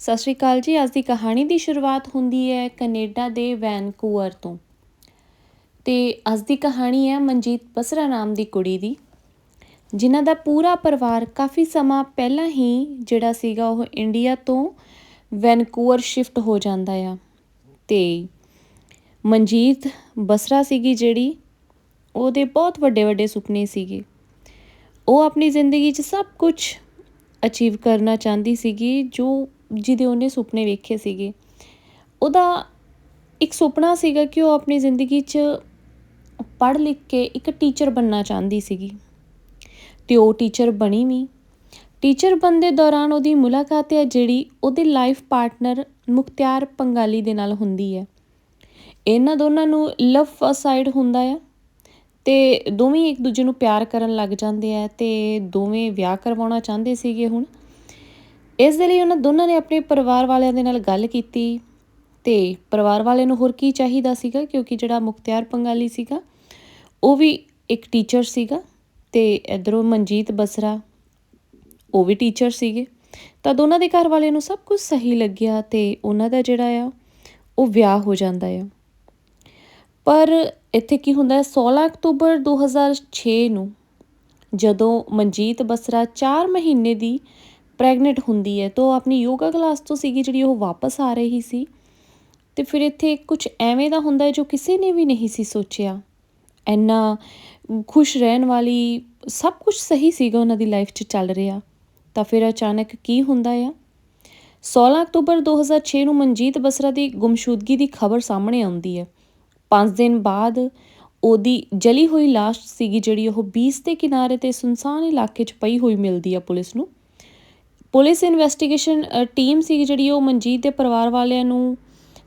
ਸਤਿ ਸ਼੍ਰੀ ਅਕਾਲ ਜੀ, ਅੱਜ ਦੀ ਕਹਾਣੀ ਦੀ ਸ਼ੁਰੂਆਤ ਹੁੰਦੀ ਹੈ ਕੈਨੇਡਾ ਦੇ ਵੈਨਕੂਵਰ ਤੋਂ। ਤੇ ਅੱਜ ਦੀ ਕਹਾਣੀ ਹੈ ਮਨਜੀਤ ਬਸਰਾ ਨਾਮ ਦੀ ਕੁੜੀ ਦੀ, ਜਿਨ੍ਹਾਂ ਦਾ ਪੂਰਾ ਪਰਿਵਾਰ ਕਾਫੀ ਸਮਾਂ ਪਹਿਲਾਂ ਹੀ ਜਿਹੜਾ ਸੀਗਾ ਉਹ ਇੰਡੀਆ ਤੋਂ ਵੈਨਕੂਵਰ ਸ਼ਿਫਟ ਹੋ ਜਾਂਦਾ ਆ। ਤੇ ਮਨਜੀਤ ਬਸਰਾ ਸੀਗੀ ਜਿਹੜੀ, ਉਹਦੇ ਬਹੁਤ ਵੱਡੇ ਵੱਡੇ ਸੁਪਨੇ ਸੀਗੇ। ਉਹ ਆਪਣੀ ਜ਼ਿੰਦਗੀ 'ਚ ਸਭ ਕੁਝ ਅਚੀਵ ਕਰਨਾ ਚਾਹੁੰਦੀ ਸੀਗੀ, ਜੋ ਜਿਹਦੇ ਉਹਨੇ ਸੁਪਨੇ ਵੇਖੇ ਸੀਗੇ। ਉਹਦਾ ਇੱਕ ਸੁਪਨਾ ਸੀਗਾ ਕਿ ਉਹ ਆਪਣੀ ਜ਼ਿੰਦਗੀ 'ਚ ਪੜ੍ਹ ਲਿਖ ਕੇ ਇੱਕ ਟੀਚਰ ਬਣਨਾ ਚਾਹੁੰਦੀ ਸੀਗੀ। ਤੇ ਉਹ ਟੀਚਰ ਬਣੀ ਵੀ। ਟੀਚਰ ਬਣਨ ਦੌਰਾਨ ਉਹਦੀ ਮੁਲਾਕਾਤ ਹੈ ਜਿਹੜੀ ਉਹਦੇ ਲਾਈਫ ਪਾਰਟਨਰ ਮੁਖਤਿਆਰ ਪੰਗਾਲੀ ਦੇ ਨਾਲ ਹੁੰਦੀ ਹੈ। ਇਹਨਾਂ ਦੋਨਾਂ ਨੂੰ ਲਵ ਅਸਾਈਡ ਹੁੰਦਾ ਆ ਤੇ ਦੋਵੇਂ ਇੱਕ ਦੂਜੇ ਨੂੰ ਪਿਆਰ ਕਰਨ ਲੱਗ ਜਾਂਦੇ ਆ ਤੇ ਦੋਵੇਂ ਵਿਆਹ ਕਰਵਾਉਣਾ ਚਾਹੁੰਦੇ ਸੀਗੇ ਹੁਣ। ਇਸ ਦੇ ਲਈ ਉਹਨਾਂ ਦੋਨਾਂ ਨੇ ਆਪਣੇ ਪਰਿਵਾਰ ਵਾਲਿਆਂ ਦੇ ਨਾਲ ਗੱਲ ਕੀਤੀ ਤੇ ਪਰਿਵਾਰ ਵਾਲਿਆਂ ਨੂੰ ਹੋਰ ਕੀ ਚਾਹੀਦਾ ਸੀਗਾ, ਕਿਉਂਕਿ ਜਿਹੜਾ ਮੁਖਤਿਆਰ ਪੰਗਾਲੀ ਸੀਗਾ, ਉਹ ਵੀ ਇੱਕ ਟੀਚਰ ਸੀਗਾ ਤੇ ਇਧਰੋਂ ਮਨਜੀਤ ਬਸਰਾ, ਉਹ ਵੀ ਟੀਚਰ ਸੀਗੇ। ਤਾਂ ਦੋਨਾਂ ਦੇ ਘਰ ਵਾਲਿਆਂ ਨੂੰ ਸਭ ਕੁਝ ਸਹੀ ਲੱਗਿਆ ਤੇ ਉਹਨਾਂ ਦਾ ਜਿਹੜਾ ਆ, ਉਹ ਵਿਆਹ ਹੋ ਜਾਂਦਾ ਆ। ਪਰ ਇੱਥੇ ਕੀ ਹੁੰਦਾ ਹੈ 16 ਅਕਤੂਬਰ 2006 ਨੂੰ ਜਦੋਂ ਮਨਜੀਤ ਬਸਰਾ 4 ਮਹੀਨੇ ਦੀ ਪ੍ਰੈਗਨੈਂਟ ਹੁੰਦੀ ਹੈ। ਤਾਂ ਉਹ ਆਪਣੀ ਯੋਗਾ ਕਲਾਸ ਤੋਂ ਸੀਗੀ ਜਿਹੜੀ ਉਹ ਵਾਪਸ ਆ ਰਹੀ ਸੀ। ਤੇ ਫਿਰ ਇੱਥੇ ਕੁਝ ਐਵੇਂ ਦਾ ਹੁੰਦਾ ਜੋ ਕਿਸੇ ਨੇ ਵੀ ਨਹੀਂ ਸੀ ਸੋਚਿਆ। ਇੰਨਾ ਖੁਸ਼ ਰਹਿਣ ਵਾਲੀ ਸਭ ਕੁਝ ਸਹੀ ਸੀਗਾ ਉਹਨਾਂ ਦੀ ਲਾਈਫ 'ਚ ਚੱਲ ਰਿਹਾ। ਤਾਂ ਫਿਰ ਅਚਾਨਕ ਕੀ ਹੁੰਦਾ ਆ? 16 ਅਕਤੂਬਰ 2006 ਨੂੰ ਮਨਜੀਤ ਬਸਰਾ ਦੀ ਗੁੰਮਸ਼ੁਦਗੀ ਦੀ ਖਬਰ ਸਾਹਮਣੇ ਆਉਂਦੀ ਹੈ। 5 ਦਿਨ ਬਾਅਦ ਉਹਦੀ ਜਲੀ ਹੋਈ ਲਾਸ਼ ਸੀਗੀ ਜਿਹੜੀ ਉਹ ਬੀਚ ਦੇ ਕਿਨਾਰੇ ਤੇ ਸੁਨਸਾਨ ਇਲਾਕੇ 'ਚ ਪਈ ਹੋਈ ਮਿਲਦੀ ਆ ਪੁਲਿਸ ਨੂੰ। ਪੁਲਿਸ ਇਨਵੈਸਟੀਗੇਸ਼ਨ ਟੀਮ ਸੀ ਜਿਹੜੀ, ਉਹ ਮਨਜੀਤ ਦੇ ਪਰਿਵਾਰ ਵਾਲਿਆਂ ਨੂੰ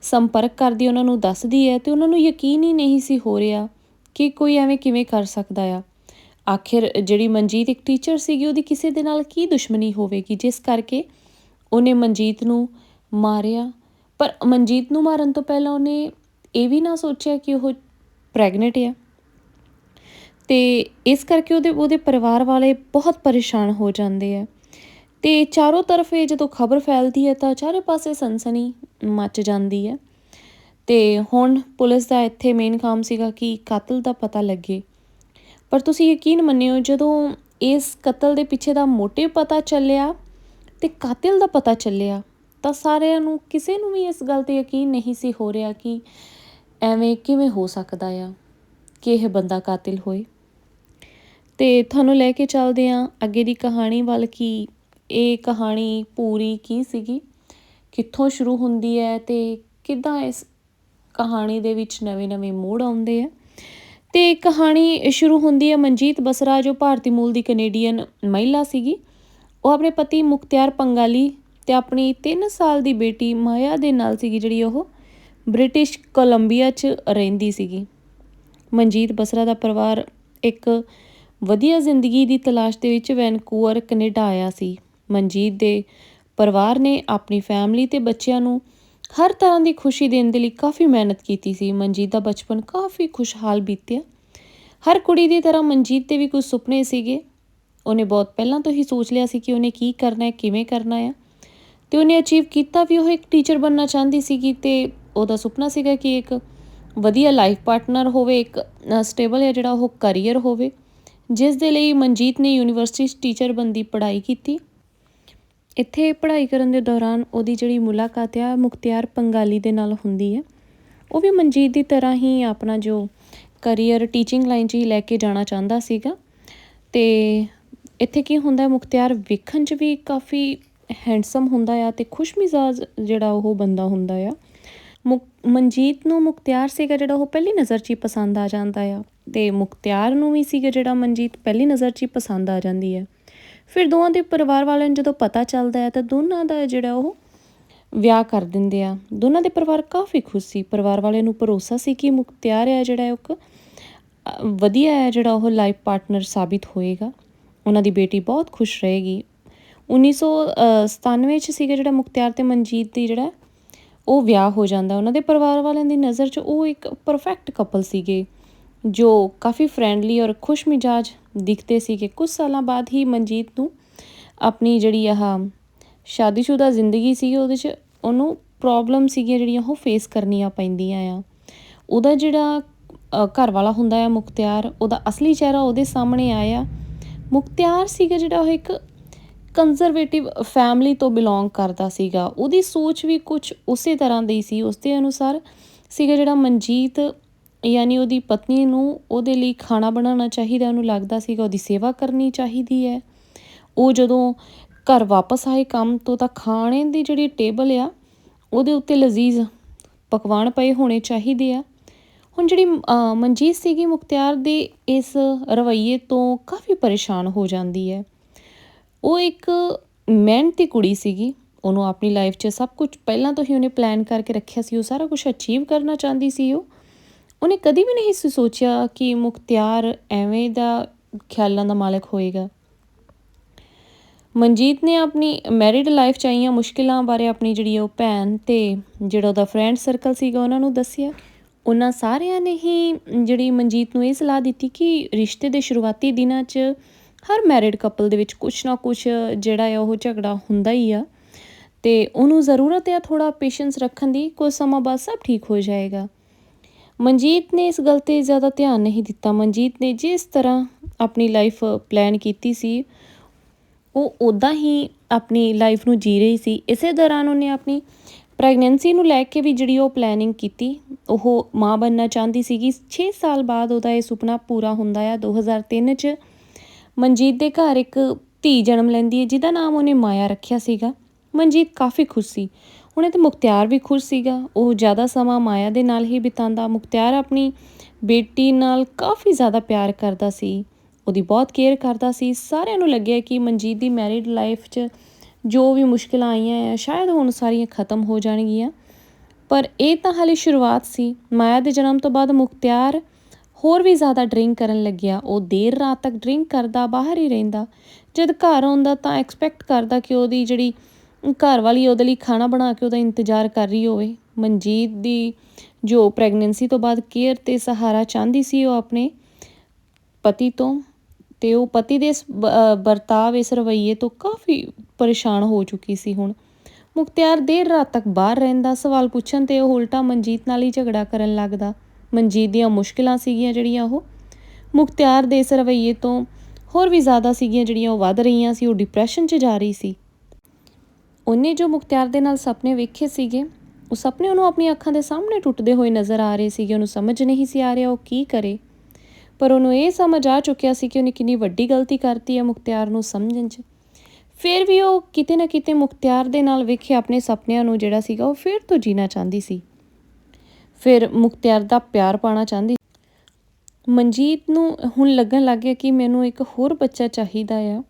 ਸੰਪਰਕ ਕਰਦੀ, ਉਹਨਾਂ ਨੂੰ ਦੱਸਦੀ ਹੈ ਤੇ ਉਹਨਾਂ ਨੂੰ ਯਕੀਨ ਹੀ ਨਹੀਂ ਸੀ ਹੋ ਰਿਹਾ ਕਿ ਕੋਈ ਐਵੇਂ ਕਿਵੇਂ ਕਰ ਸਕਦਾ ਆ। ਆਖਿਰ ਜਿਹੜੀ ਮਨਜੀਤ ਇੱਕ ਟੀਚਰ ਸੀਗੀ, ਉਹਦੀ ਕਿਸੇ ਦੇ ਨਾਲ ਕੀ ਦੁਸ਼ਮਣੀ ਹੋਵੇਗੀ, ਜਿਸ ਕਰਕੇ ਉਹਨੇ ਮਨਜੀਤ ਨੂੰ ਮਾਰਿਆ। ਪਰ ਮਨਜੀਤ ਨੂੰ ਮਾਰਨ ਤੋਂ ਪਹਿਲਾਂ ਉਹਨੇ ਇਹ ਵੀ ਨਾ ਸੋਚਿਆ ਕਿ ਉਹ ਪ੍ਰੈਗਨੈਂਟ ਆ ਤੇ ਇਸ ਕਰਕੇ ਉਹਦੇ ਉਹਦੇ ਪਰਿਵਾਰ ਵਾਲੇ ਬਹੁਤ ਪਰੇਸ਼ਾਨ ਹੋ ਜਾਂਦੇ ਆ। ਤੇ ਚਾਰੋਂ ਤਰਫ ਇਹ ਜਦੋਂ ਖਬਰ ਫੈਲਦੀ ਹੈ ਤਾਂ ਚਾਰੇ ਪਾਸੇ ਸਨਸਨੀ ਮੱਚ ਜਾਂਦੀ ਹੈ। ਤੇ ਹੁਣ ਪੁਲਿਸ ਦਾ ਇੱਥੇ ਮੇਨ ਕੰਮ ਸੀਗਾ ਕਿ ਕਾਤਲ ਦਾ ਪਤਾ ਲੱਗੇ। ਪਰ ਤੁਸੀਂ ਯਕੀਨ ਮੰਨਿਓ, ਜਦੋਂ ਇਸ ਕਤਲ ਦੇ ਪਿੱਛੇ ਦਾ ਮੋਟਿਵ ਪਤਾ ਚੱਲਿਆ ਤੇ ਕਾਤਿਲ ਦਾ ਪਤਾ ਚੱਲਿਆ, ਤਾਂ ਸਾਰਿਆਂ ਨੂੰ, ਕਿਸੇ ਨੂੰ ਵੀ ਇਸ ਗੱਲ ਤੇ ਯਕੀਨ ਨਹੀਂ ਸੀ ਹੋ ਰਿਹਾ ਕਿ ਐਵੇਂ ਕਿਵੇਂ ਹੋ ਸਕਦਾ ਆ ਕਿ ਇਹ ਬੰਦਾ ਕਾਤਿਲ ਹੋਏ। ਤੇ ਤੁਹਾਨੂੰ ਲੈ ਕੇ ਚੱਲਦੇ ਆਂ ਅੱਗੇ ਦੀ ਕਹਾਣੀ ਵੱਲ ਕਿ ਇਹ ਕਹਾਣੀ ਪੂਰੀ ਕੀ ਸੀਗੀ? ਕਿੱਥੋਂ ਸ਼ੁਰੂ ਹੁੰਦੀ ਹੈ ਤੇ ਕਿੱਦਾਂ ਇਸ ਕਹਾਣੀ ਦੇ ਵਿੱਚ ਨਵੇਂ-ਨਵੇਂ ਮੋੜ ਆਉਂਦੇ ਆ? ਤੇ ਕਹਾਣੀ ਸ਼ੁਰੂ ਹੁੰਦੀ ਹੈ ਮਨਜੀਤ ਬਸਰਾ, ਜੋ ਭਾਰਤੀ ਮੂਲ ਦੀ ਕੈਨੇਡੀਅਨ ਮਹਿਲਾ ਸੀਗੀ। ਉਹ ਆਪਣੇ ਪਤੀ ਮੁਖਤਿਆਰ ਪੰਗਾਲੀ ਤੇ ਆਪਣੀ 3 ਸਾਲ ਦੀ ਬੇਟੀ ਮਾਇਆ ਦੇ ਨਾਲ ਸੀਗੀ, ਜਿਹੜੀ ਉਹ ਬ੍ਰਿਟਿਸ਼ ਕੋਲੰਬੀਆ 'ਚ ਰਹਿੰਦੀ ਸੀਗੀ। ਮਨਜੀਤ ਬਸਰਾ ਦਾ ਪਰਿਵਾਰ ਇੱਕ ਵਧੀਆ ਜ਼ਿੰਦਗੀ ਦੀ ਤਲਾਸ਼ ਦੇ ਵਿੱਚ ਵੈਨਕੂਵਰ, ਕੈਨੇਡਾ ਆਇਆ ਸੀ। ਮਨਜੀਤ ਦੇ ਪਰਿਵਾਰ ਨੇ ਆਪਣੀ ਫੈਮਿਲੀ ਤੇ ਬੱਚਿਆਂ ਨੂੰ ਹਰ ਤਰ੍ਹਾਂ ਦੀ ਖੁਸ਼ੀ ਦੇਣ ਦੇ ਲਈ ਕਾਫੀ ਮਿਹਨਤ ਕੀਤੀ ਸੀ। ਮਨਜੀਤ ਦਾ ਬਚਪਨ ਕਾਫੀ ਖੁਸ਼ਹਾਲ ਬੀਤਿਆ। ਹਰ ਕੁੜੀ ਦੀ ਤਰ੍ਹਾਂ ਮਨਜੀਤ ਦੇ ਵੀ ਕੁਝ ਸੁਪਨੇ ਸੀਗੇ। ਉਹਨੇ ਬਹੁਤ ਪਹਿਲਾਂ ਤੋਂ ਹੀ ਸੋਚ ਲਿਆ ਸੀ ਕਿ ਉਹਨੇ ਕੀ ਕਰਨਾ ਹੈ, ਕਿਵੇਂ ਕਰਨਾ ਹੈ। ਤੇ ਉਹਨੇ ਅਚੀਵ ਕੀਤਾ ਵੀ ਉਹ ਇੱਕ ਟੀਚਰ ਬਣਨਾ ਚਾਹੁੰਦੀ ਸੀਗੀ ਤੇ ਉਹਦਾ ਸੁਪਨਾ ਸੀਗਾ ਕਿ ਇੱਕ ਵਧੀਆ ਲਾਈਫ ਪਾਰਟਨਰ ਹੋਵੇ, ਇੱਕ ਸਟੇਬਲ ਹੈ ਜਿਹੜਾ ਉਹ ਕੈਰੀਅਰ ਹੋਵੇ। ਜਿਸ ਦੇ ਲਈ ਮਨਜੀਤ ਨੇ ਯੂਨੀਵਰਸਿਟੀ 'ਚ ਟੀਚਰ ਬੰਦੀ ਪੜ੍ਹਾਈ ਕੀਤੀ। ਇੱਥੇ ਪੜ੍ਹਾਈ ਕਰਨ ਦੇ ਦੌਰਾਨ ਉਹਦੀ ਜਿਹੜੀ ਮੁਲਾਕਾਤ ਆ, ਮੁਖਤਿਆਰ ਪੰਗਾਲੀ ਦੇ ਨਾਲ ਹੁੰਦੀ ਹੈ। ਉਹ ਵੀ ਮਨਜੀਤ ਦੀ ਤਰ੍ਹਾਂ ਹੀ ਆਪਣਾ ਜੋ ਕਰੀਅਰ ਟੀਚਿੰਗ ਲਾਈਨ 'ਚ ਹੀ ਲੈ ਕੇ ਜਾਣਾ ਚਾਹੁੰਦਾ ਸੀਗਾ। ਤੇ ਇੱਥੇ ਕੀ ਹੁੰਦਾ, ਮੁਖਤਿਆਰ ਵੇਖਣ 'ਚ ਵੀ ਕਾਫੀ ਹੈਂਡਸਮ ਹੁੰਦਾ ਆ ਤੇ ਖੁਸ਼ਮਿਜ਼ਾਜ ਜਿਹੜਾ ਉਹ ਬੰਦਾ ਹੁੰਦਾ ਆ। ਮਨਜੀਤ ਨੂੰ ਮੁਖਤਿਆਰ ਸੀਗਾ ਜਿਹੜਾ ਉਹ ਪਹਿਲੀ ਨਜ਼ਰ 'ਚ ਹੀ ਪਸੰਦ ਆ ਜਾਂਦਾ ਆ ਤੇ ਮੁਖਤਿਆਰ ਨੂੰ ਵੀ ਸੀਗਾ ਜਿਹੜਾ ਮਨਜੀਤ ਪਹਿਲੀ ਨਜ਼ਰ 'ਚ ਹੀ ਪਸੰਦ ਆ ਜਾਂਦੀ ਹੈ। ਫਿਰ ਦੋਵਾਂ ਦੇ ਪਰਿਵਾਰ ਵਾਲਿਆਂ ਨੂੰ ਜਦੋਂ ਪਤਾ ਚੱਲਦਾ ਹੈ ਤਾਂ ਦੋਨਾਂ ਦਾ ਜਿਹੜਾ ਉਹ ਵਿਆਹ ਕਰ ਦਿੰਦੇ ਆ। ਦੋਨਾਂ ਦੇ ਪਰਿਵਾਰ ਕਾਫੀ ਖੁਸ਼ ਸੀ। ਪਰਿਵਾਰ ਵਾਲਿਆਂ ਨੂੰ ਭਰੋਸਾ ਸੀ ਕਿ ਮੁਖਤਿਆਰ ਹੈ ਜਿਹੜਾ ਇੱਕ ਵਧੀਆ ਹੈ ਜਿਹੜਾ ਉਹ ਲਾਈਫ ਪਾਰਟਨਰ ਸਾਬਿਤ ਹੋਏਗਾ। ਉਹਨਾਂ ਦੀ ਬੇਟੀ ਬਹੁਤ ਖੁਸ਼ ਰਹੇਗੀ। 1997 ਚ ਸੀਗਾ ਜਿਹੜਾ ਮੁਖਤਿਆਰ ਤੇ ਮਨਜੀਤ ਦੀ ਜਿਹੜਾ ਉਹ ਵਿਆਹ ਹੋ ਜਾਂਦਾ। ਉਹਨਾਂ ਦੇ ਪਰਿਵਾਰ ਵਾਲਿਆਂ ਦੀ ਨਜ਼ਰ 'ਚ ਉਹ ਇੱਕ ਪਰਫੈਕਟ ਕਪਲ ਸੀਗੇ। ਜੋ ਕਾਫੀ ਫਰੈਂਡਲੀ ਔਰ ਖੁਸ਼ ਮਿਜਾਜ ਦਿਖਦੇ ਸੀਗੇ ਕੁਝ ਸਾਲਾਂ ਬਾਅਦ ਹੀ ਮਨਜੀਤ ਨੂੰ ਆਪਣੀ ਜਿਹੜੀ ਆਹ ਸ਼ਾਦੀशुदा ਜ਼ਿੰਦਗੀ ਸੀ ਉਹਦੇ 'ਚ ਉਹਨੂੰ ਪ੍ਰੋਬਲਮ ਸੀਗੀਆਂ ਜਿਹੜੀਆਂ ਉਹ ਫੇਸ ਕਰਨੀਆਂ ਪੈਂਦੀਆਂ ਆ। ਉਹਦਾ ਜਿਹੜਾ ਘਰ ਵਾਲਾ ਹੁੰਦਾ ਆ ਮੁਖਤਿਆਰ, ਉਹਦਾ ਅਸਲੀ ਚਿਹਰਾ ਉਹਦੇ ਸਾਹਮਣੇ ਆਇਆ। ਮੁਖਤਿਆਰ ਸੀਗਾ ਜਿਹੜਾ ਉਹ ਇੱਕ ਕੰਜ਼ਰਵੇਟਿਵ ਫੈਮਿਲੀ ਤੋਂ ਬਿਲੋਂਗ ਕਰਦਾ ਸੀਗਾ। ਉਹਦੀ ਸੋਚ ਵੀ ਕੁਝ ਉਸੇ ਤਰ੍ਹਾਂ ਦੀ ਸੀ। ਉਸ ਦੇ ਅਨੁਸਾਰ ਸੀਗਾ ਜਿਹੜਾ ਮਨਜੀਤ ਯਾਨੀ ਉਹਦੀ ਪਤਨੀ ਨੂੰ ਉਹਦੇ ਲਈ ਖਾਣਾ ਬਣਾਉਣਾ ਚਾਹੀਦਾ, ਉਹਨੂੰ ਲੱਗਦਾ ਸੀਗਾ ਉਹਦੀ ਸੇਵਾ ਕਰਨੀ ਚਾਹੀਦੀ ਹੈ। ਉਹ ਜਦੋਂ ਘਰ ਵਾਪਸ ਆਏ ਕੰਮ ਤੋਂ ਤਾਂ ਖਾਣੇ ਦੀ ਜਿਹੜੀ ਟੇਬਲ ਆ, ਉਹਦੇ ਉੱਤੇ ਲਜ਼ੀਜ਼ ਪਕਵਾਨ ਪਏ ਹੋਣੇ ਚਾਹੀਦੇ ਆ। ਹੁਣ ਜਿਹੜੀ ਮਨਜੀਤ ਸੀਗੀ ਮੁਖਤਿਆਰ ਦੇ, ਇਸ ਰਵੱਈਏ ਤੋਂ ਕਾਫੀ ਪਰੇਸ਼ਾਨ ਹੋ ਜਾਂਦੀ ਹੈ। ਉਹ ਇੱਕ ਮਿਹਨਤੀ ਕੁੜੀ ਸੀਗੀ, ਉਹਨੂੰ ਆਪਣੀ ਲਾਈਫ 'ਚ ਸਭ ਕੁਝ ਪਹਿਲਾਂ ਤੋਂ ਹੀ ਉਹਨੇ ਪਲਾਨ ਕਰਕੇ ਰੱਖਿਆ ਸੀ, ਉਹ ਸਾਰਾ ਕੁਝ ਅਚੀਵ ਕਰਨਾ ਚਾਹੁੰਦੀ ਸੀ ਉਹ। ਉਹਨੇ ਕਦੀ ਵੀ ਨਹੀਂ ਸੀ ਸੋਚਿਆ ਕਿ ਮੁਖਤਿਆਰ ਐਵੇਂ ਦਾ ਖਿਆਲਾਂ ਦਾ ਮਾਲਕ ਹੋਏਗਾ। ਮਨਜੀਤ ਨੇ ਆਪਣੀ ਮੈਰਿਡ ਲਾਈਫ 'ਚ ਆਈਆਂ ਮੁਸ਼ਕਿਲਾਂ ਬਾਰੇ ਆਪਣੀ ਜਿਹੜੀ ਉਹ ਭੈਣ ਤੇ ਜਿਹੜਾ ਉਹਦਾ ਫਰੈਂਡ ਸਰਕਲ ਸੀਗਾ ਉਹਨਾਂ ਨੂੰ ਦੱਸਿਆ। ਉਹਨਾਂ ਸਾਰਿਆਂ ਨੇ ਹੀ ਜਿਹੜੀ ਮਨਜੀਤ ਨੂੰ ਇਹ ਸਲਾਹ ਦਿੱਤੀ ਕਿ ਰਿਸ਼ਤੇ ਦੇ ਸ਼ੁਰੂਆਤੀ ਦਿਨਾਂ 'ਚ ਹਰ ਮੈਰਿਡ ਕਪਲ ਦੇ ਵਿੱਚ ਕੁਛ ਨਾ ਕੁਛ ਜਿਹੜਾ ਹੈ ਉਹ ਝਗੜਾ ਹੁੰਦਾ ਹੀ ਆ ਤੇ ਉਹਨੂੰ ਜ਼ਰੂਰਤ ਹੈ ਥੋੜਾ ਪੇਸ਼ੈਂਸ ਰੱਖਣ ਦੀ ਕੁਝ ਸਮਾਂ ਬਾਅਦ ਸਭ ਠੀਕ ਹੋ ਜਾਏਗਾ। ਮਨਜੀਤ ਨੇ ਇਸ ਗੱਲ ਤੇ ਜ਼ਿਆਦਾ ਧਿਆਨ ਨਹੀਂ ਦਿੱਤਾ। ਮਨਜੀਤ ਨੇ ਜਿਸ ਤਰ੍ਹਾਂ ਆਪਣੀ ਲਾਈਫ ਪਲਾਨ ਕੀਤੀ ਸੀ, ਉਹ ਉਦਾਂ ਹੀ ਆਪਣੀ ਲਾਈਫ ਨੂੰ ਜੀ ਰਹੀ ਸੀ। ਇਸੇ ਦੌਰਾਨ ਉਹਨੇ ਆਪਣੀ ਪ੍ਰੈਗਨੈਂਸੀ ਨੂੰ ਲੈ ਕੇ ਵੀ ਜਿਹੜੀ ਉਹ ਪਲੈਨਿੰਗ ਕੀਤੀ, ਉਹ ਮਾਂ ਬਣਨਾ ਚਾਹੁੰਦੀ ਸੀਗੀ। 6 ਸਾਲ ਬਾਅਦ ਉਹਦਾ ਇਹ ਸੁਪਨਾ ਪੂਰਾ ਹੁੰਦਾ ਆ। 2003 ਚ ਮਨਜੀਤ ਦੇ ਘਰ ਇੱਕ ਧੀ ਜਨਮ ਲੈਂਦੀ ਹੈ, ਜਿਹਦਾ ਨਾਮ ਉਹਨੇ ਮਾਇਆ ਰੱਖਿਆ ਸੀਗਾ। ਮਨਜੀਤ ਕਾਫੀ ਖੁਸ਼ ਸੀ। ਹੁਣ ਇਹ ਤੇ ਮੁਖਤਿਆਰ ਵੀ ਖੁਸ਼ ਸੀਗਾ। ਉਹ ਜ਼ਿਆਦਾ ਸਮਾਂ ਮਾਇਆ ਦੇ ਨਾਲ ਹੀ ਬਿਤਾਉਂਦਾ। ਮੁਖਤਿਆਰ ਆਪਣੀ ਬੇਟੀ ਨਾਲ ਕਾਫੀ ਜ਼ਿਆਦਾ ਪਿਆਰ ਕਰਦਾ ਸੀ। ਉਹਦੀ ਬਹੁਤ ਕੇਅਰ ਕਰਦਾ ਸੀ। ਸਾਰਿਆਂ ਨੂੰ ਲੱਗਿਆ ਕਿ ਮਨਜੀਤ ਦੀ ਮੈਰਿਡ ਲਾਈਫ 'ਚ ਜੋ ਵੀ ਮੁਸ਼ਕਿਲਾਂ ਆਈਆਂ ਆ, ਸ਼ਾਇਦ ਹੁਣ ਸਾਰੀਆਂ ਖਤਮ ਹੋ ਜਾਣਗੀਆਂ। ਪਰ ਇਹ ਤਾਂ ਹਾਲੇ ਸ਼ੁਰੂਆਤ ਸੀ। ਮਾਇਆ ਦੇ ਜਨਮ ਤੋਂ ਬਾਅਦ ਮੁਖਤਿਆਰ ਹੋਰ ਵੀ ਜ਼ਿਆਦਾ ਡਰਿੰਕ ਕਰਨ ਲੱਗਿਆ। ਉਹ ਦੇਰ ਰਾਤ ਤੱਕ ਡਰਿੰਕ ਕਰਦਾ, ਬਾਹਰ ਹੀ ਰਹਿੰਦਾ। ਜਦ ਘਰ ਆਉਂਦਾ ਤਾਂ ਐਕਸਪੈਕਟ ਕਰਦਾ ਕਿ ਉਹਦੀ ਜਿਹੜੀ ਘਰ ਵਾਲੀ ਉਹਦੇ ਲਈ ਖਾਣਾ ਬਣਾ ਕੇ ਉਹਦਾ ਇੰਤਜ਼ਾਰ ਕਰ ਰਹੀ ਹੋਵੇ। ਮਨਜੀਤ ਦੀ ਜੋ ਪ੍ਰੈਗਨੈਂਸੀ ਤੋਂ ਬਾਅਦ ਕੇਅਰ ਤੇ ਸਹਾਰਾ ਚਾਹੁੰਦੀ ਸੀ ਉਹ ਆਪਣੇ ਪਤੀ ਤੋਂ ਤੇ ਉਹ ਪਤੀ ਦੇ ਇਸ ਬ- ਅ, ਵਰਤਾਵ ਇਸ ਰਵੱਈਏ ਤੋਂ ਕਾਫੀ ਪਰੇਸ਼ਾਨ ਹੋ ਚੁੱਕੀ ਸੀ ਹੁਣ। ਮੁਖਤਿਆਰ ਦੇਰ ਰਾਤ ਤੱਕ ਬਾਹਰ ਰਹਿੰਦਾ ਸਵਾਲ ਪੁੱਛਣ ਤੇ ਉਹ ਉਲਟਾ ਮਨਜੀਤ ਨਾਲ ਹੀ ਝਗੜਾ ਕਰਨ ਲੱਗਦਾ। ਮਨਜੀਤ ਦੀਆਂ ਮੁਸ਼ਕਿਲਾਂ ਸੀਗੀਆਂ ਜਿਹੜੀਆਂ ਉਹ ਮੁਖਤਿਆਰ ਦੇ ਇਸ ਰਵੱਈਏ ਤੋਂ ਹੋਰ ਵੀ ਜ਼ਿਆਦਾ ਸੀਗੀਆਂ ਜਿਹੜੀਆਂ ਉਹ ਵੱਧ ਰਹੀਆਂ ਸੀ ਉਹ ਡਿਪਰੈਸ਼ਨ 'ਚ ਜਾ ਰਹੀ ਸੀ। ਉਹਨੇ ਜੋ ਮੁਖਤਿਆਰ ਦੇ ਨਾਲ ਸੁਪਨੇ ਵੇਖੇ ਸੀਗੇ, ਉਹ ਸੁਪਨੇ ਉਹਨੂੰ ਆਪਣੀਆਂ ਅੱਖਾਂ ਦੇ ਸਾਹਮਣੇ ਟੁੱਟਦੇ ਹੋਏ ਨਜ਼ਰ ਆ ਰਹੇ ਸੀਗੇ, ਉਹਨੂੰ ਸਮਝ ਨਹੀਂ ਸੀ ਆ ਰਿਹਾ ਉਹ ਕੀ ਕਰੇ। ਪਰ ਉਹਨੂੰ ਇਹ ਸਮਝ ਆ ਚੁੱਕਿਆ ਸੀ ਕਿ ਉਹਨੇ ਕਿੰਨੀ ਵੱਡੀ ਗਲਤੀ ਕਰਤੀ ਹੈ ਮੁਖਤਿਆਰ ਨੂੰ ਸਮਝਣ 'ਚ। ਫਿਰ ਵੀ ਉਹ ਕਿਤੇ ਨਾ ਕਿਤੇ ਮੁਖਤਿਆਰ ਦੇ ਨਾਲ ਵੇਖੇ ਆਪਣੇ ਸੁਪਨਿਆਂ ਨੂੰ ਜਿਹੜਾ ਸੀਗਾ, ਉਹ ਫਿਰ ਤੋਂ ਜੀਣਾ ਚਾਹੁੰਦੀ ਸੀ। ਫਿਰ ਮੁਖਤਿਆਰ ਦਾ ਪਿਆਰ ਪਾਣਾ ਚਾਹੁੰਦੀ ਮਨਜੀਤ ਨੂੰ ਹੁਣ ਲੱਗਣ ਲੱਗ ਗਿਆ ਕਿ ਮੈਨੂੰ ਇੱਕ ਹੋਰ ਬੱਚਾ ਚਾਹੀਦਾ ਆ।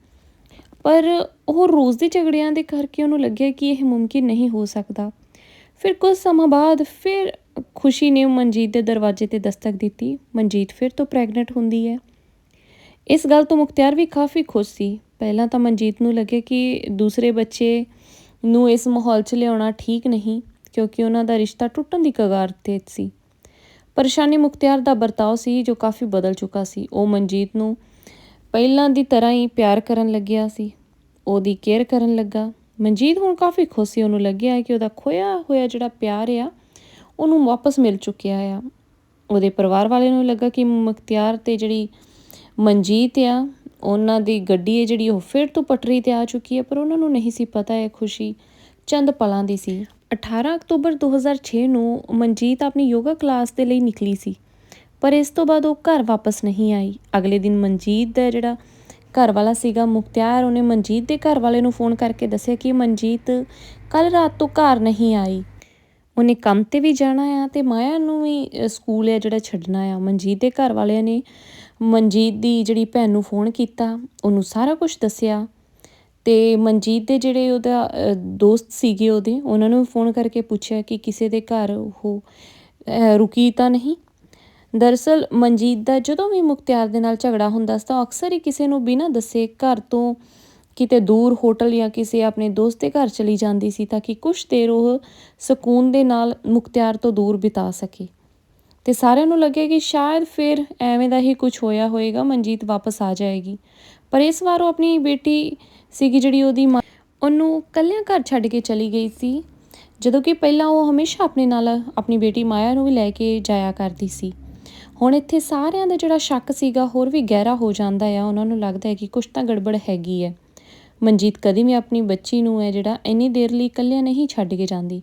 ਪਰ ਉਹ ਰੋਜ਼ ਦੇ ਝਗੜਿਆਂ ਦੇ ਕਰਕੇ ਉਹਨੂੰ ਲੱਗਿਆ ਕਿ ਇਹ ਮੁਮਕਿਨ ਨਹੀਂ ਹੋ ਸਕਦਾ। ਫਿਰ ਕੁਝ ਸਮਾਂ ਬਾਅਦ ਫਿਰ ਖੁਸ਼ੀ ਨੇ ਮਨਜੀਤ ਦੇ ਦਰਵਾਜ਼ੇ ਤੇ ਦਸਤਕ ਦਿੱਤੀ। ਮਨਜੀਤ ਫਿਰ ਤੋਂ ਪ੍ਰੈਗਨੈਂਟ ਹੁੰਦੀ ਹੈ। ਇਸ ਗੱਲ ਤੋਂ ਮੁਖਤਿਆਰ ਵੀ ਕਾਫੀ ਖੁਸ਼ ਸੀ। ਪਹਿਲਾਂ ਤਾਂ ਮਨਜੀਤ ਨੂੰ ਲੱਗਿਆ ਕਿ ਦੂਸਰੇ ਬੱਚੇ ਨੂੰ ਇਸ ਮਾਹੌਲ 'ਚ ਲਿਆਉਣਾ ਠੀਕ ਨਹੀਂ, ਕਿਉਂਕਿ ਉਹਨਾਂ ਦਾ ਰਿਸ਼ਤਾ ਟੁੱਟਣ ਦੀ ਕਗਾਰ ਤੇ ਸੀ। ਪਰੇਸ਼ਾਨੀ ਮੁਖਤਿਆਰ ਦਾ ਵਰਤਾਓ ਸੀ, ਜੋ ਕਾਫੀ ਬਦਲ ਚੁੱਕਾ ਸੀ। ਉਹ ਮਨਜੀਤ ਨੂੰ ਪਹਿਲਾਂ ਦੀ ਤਰ੍ਹਾਂ ਹੀ ਪਿਆਰ ਕਰਨ ਲੱਗਿਆ ਸੀ। ਉਹਦੀ ਕੇਅਰ ਕਰਨ ਲੱਗਾ। ਮਨਜੀਤ ਹੁਣ ਕਾਫੀ ਖੁਸ਼ ਸੀ। ਉਹਨੂੰ ਲੱਗਿਆ ਕਿ ਉਹਦਾ ਖੋਇਆ ਹੋਇਆ ਜਿਹੜਾ ਪਿਆਰ ਆ, ਉਹਨੂੰ ਵਾਪਸ ਮਿਲ ਚੁੱਕਿਆ ਆ। ਉਹਦੇ ਪਰਿਵਾਰ ਵਾਲੇ ਨੂੰ ਲੱਗਾ ਕਿ ਮਖਤਿਆਰ ਤੇ ਜਿਹੜੀ ਮਨਜੀਤ ਆ, ਉਹਨਾਂ ਦੀ ਗੱਡੀ ਹੈ ਜਿਹੜੀ ਉਹ ਫਿਰ ਤੋਂ ਪਟਰੀ ਤੇ ਆ ਚੁੱਕੀ ਹੈ, ਪਰ ਉਹਨਾਂ ਨੂੰ ਨਹੀਂ ਸੀ ਪਤਾ ਇਹ ਖੁਸ਼ੀ ਚੰਦ ਪਲਾਂ ਦੀ ਸੀ। 18 ਅਕਤੂਬਰ 2006 ਨੂੰ ਮਨਜੀਤ ਆਪਣੀ ਯੋਗਾ ਕਲਾਸ ਦੇ ਲਈ ਨਿਕਲੀ ਸੀ। ਪਰ ਇਸ ਤੋਂ ਬਾਅਦ ਉਹ ਘਰ ਵਾਪਸ ਨਹੀਂ ਆਈ। ਅਗਲੇ ਦਿਨ ਮਨਜੀਤ ਦਾ ਜਿਹੜਾ ਘਰ ਵਾਲਾ ਸੀਗਾ, ਮੁਖਤਿਆਰ, ਉਹਨੇ ਮਨਜੀਤ ਦੇ ਘਰ ਵਾਲੇ ਨੂੰ ਫੋਨ ਕਰਕੇ ਦੱਸਿਆ ਕਿ ਮਨਜੀਤ ਕੱਲ ਰਾਤ ਤੋਂ ਘਰ ਨਹੀਂ ਆਈ। ਉਹਨੇ ਕੰਮ ਤੇ ਵੀ ਜਾਣਾ ਆ ਤੇ ਮਾਇਆ ਨੂੰ ਵੀ ਸਕੂਲ ਹੈ ਜਿਹੜਾ ਛੱਡਣਾ ਆ। ਮਨਜੀਤ ਦੇ ਘਰ ਵਾਲਿਆਂ ਨੇ ਮਨਜੀਤ ਦੀ ਜਿਹੜੀ ਭੈਣ ਨੂੰ ਫੋਨ ਕੀਤਾ, ਉਹਨੂੰ ਸਾਰਾ ਕੁਝ ਦੱਸਿਆ ਤੇ ਮਨਜੀਤ ਦੇ ਜਿਹੜੇ ਉਹਦਾ ਦੋਸਤ ਸੀਗੇ ਉਹਦੇ, ਉਹਨਾਂ ਨੂੰ ਫੋਨ ਕਰਕੇ ਪੁੱਛਿਆ ਕਿ ਕਿਸੇ ਦੇ ਘਰ ਉਹ ਰੁਕੀ ਤਾਂ ਨਹੀਂ? ਦਰਅਸਲ ਮਨਜੀਤ ਦਾ ਜਦੋਂ ਵੀ ਮੁਖਤਿਆਰ ਦੇ ਨਾਲ ਝਗੜਾ ਹੁੰਦਾ ਸੀ ਤਾਂ ਅਕਸਰ ਹੀ ਕਿਸੇ ਨੂੰ ਬਿਨਾਂ ਦੱਸੇ ਘਰ ਤੋਂ ਕਿਤੇ ਦੂਰ ਹੋਟਲ ਜਾਂ ਕਿਸੇ ਆਪਣੇ ਦੋਸਤ ਦੇ ਘਰ ਚਲੀ ਜਾਂਦੀ ਸੀ ਤਾਂ ਕਿ ਕੁਝ ਦੇਰ ਉਹ ਸਕੂਨ ਦੇ ਨਾਲ ਮੁਖਤਿਆਰ ਤੋਂ ਦੂਰ ਬਿਤਾ ਸਕੇ। ਤੇ ਸਾਰਿਆਂ ਨੂੰ ਲੱਗੇ ਕਿ ਸ਼ਾਇਦ ਫਿਰ ਐਵੇਂ ਦਾ ਹੀ ਕੁਝ ਹੋਇਆ ਹੋਏਗਾ ਮਨਜੀਤ ਵਾਪਸ ਆ ਜਾਏਗੀ। ਪਰ ਇਸ ਵਾਰ ਉਹ ਆਪਣੀ ਬੇਟੀ ਸੀਗੀ ਜਿਹੜੀ ਉਹਦੀ ਮਾਂ- ਉਹਨੂੰ ਕੱਲਿਆਂ ਘਰ ਛੱਡ ਕੇ ਚਲੀ ਗਈ ਸੀ, ਜਦੋਂ ਕਿ ਪਹਿਲਾਂ ਉਹ ਹਮੇਸ਼ਾ ਆਪਣੇ ਨਾਲ ਆਪਣੀ ਬੇਟੀ ਮਾਇਆ ਨੂੰ ਵੀ ਲੈ ਕੇ ਜਾਇਆ ਕਰਦੀ ਸੀ। ਹੁਣ ਇੱਥੇ ਸਾਰਿਆਂ ਦਾ ਜਿਹੜਾ ਸ਼ੱਕ ਸੀਗਾ, ਹੋਰ ਵੀ ਗਹਿਰਾ ਹੋ ਜਾਂਦਾ ਆ। ਉਹਨਾਂ ਨੂੰ ਲੱਗਦਾ ਹੈ ਕਿ ਕੁਝ ਤਾਂ ਗੜਬੜ ਹੈਗੀ ਹੈ। ਮਨਜੀਤ ਕਦੀ ਵੀ ਆਪਣੀ ਬੱਚੀ ਨੂੰ ਹੈ ਜਿਹੜਾ ਇੰਨੀ ਦੇਰ ਲਈ ਇਕੱਲਿਆਂ ਨਹੀਂ ਛੱਡ ਕੇ ਜਾਂਦੀ।